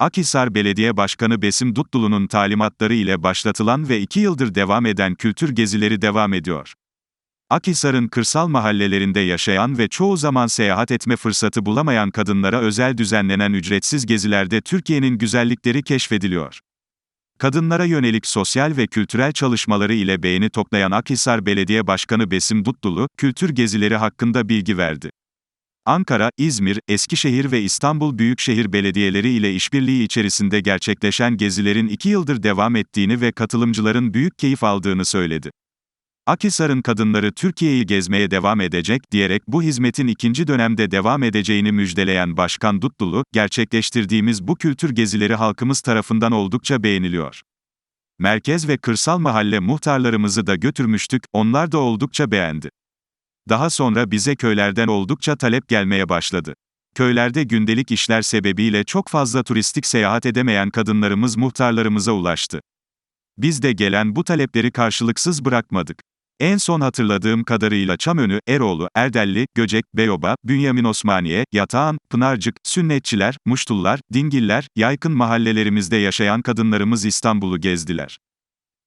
Akhisar Belediye Başkanı Besim Dutlulu'nun talimatları ile başlatılan ve iki yıldır devam eden kültür gezileri devam ediyor. Akhisar'ın kırsal mahallelerinde yaşayan ve çoğu zaman seyahat etme fırsatı bulamayan kadınlara özel düzenlenen ücretsiz gezilerde Türkiye'nin güzellikleri keşfediliyor. Kadınlara yönelik sosyal ve kültürel çalışmaları ile beğeni toplayan Akhisar Belediye Başkanı Besim Dutlulu, kültür gezileri hakkında bilgi verdi. Ankara, İzmir, Eskişehir ve İstanbul Büyükşehir Belediyeleri ile işbirliği içerisinde gerçekleşen gezilerin iki yıldır devam ettiğini ve katılımcıların büyük keyif aldığını söyledi. Akhisar'ın kadınları Türkiye'yi gezmeye devam edecek diyerek bu hizmetin ikinci dönemde devam edeceğini müjdeleyen Başkan Dutlulu, gerçekleştirdiğimiz bu kültür gezileri halkımız tarafından oldukça beğeniliyor. Merkez ve kırsal mahalle muhtarlarımızı da götürmüştük, onlar da oldukça beğendi. Daha sonra bize köylerden oldukça talep gelmeye başladı. Köylerde gündelik işler sebebiyle çok fazla turistik seyahat edemeyen kadınlarımız muhtarlarımıza ulaştı. Biz de gelen bu talepleri karşılıksız bırakmadık. En son hatırladığım kadarıyla Çamönü, Eroğlu, Erdelli, Göcek, Beyoba, Bünyamin Osmaniye, Yatağan, Pınarcık, Sünnetçiler, Muştullar, Dingiller, yaykın mahallelerimizde yaşayan kadınlarımız İstanbul'u gezdiler.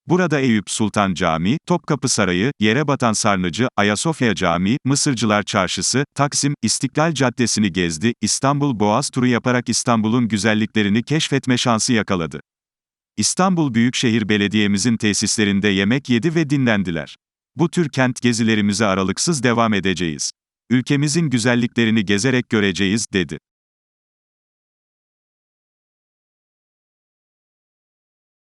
Burada Eyüp Sultan Camii, Topkapı Sarayı, Yerebatan Sarnıcı, Ayasofya Camii, Mısırcılar Çarşısı, Taksim, İstiklal Caddesi'ni gezdi, İstanbul Boğaz turu yaparak İstanbul'un güzelliklerini keşfetme şansı yakaladı. İstanbul Büyükşehir Belediye'mizin tesislerinde yemek yedi ve dinlendiler. Bu tür kent gezilerimize aralıksız devam edeceğiz. Ülkemizin güzelliklerini gezerek göreceğiz, dedi.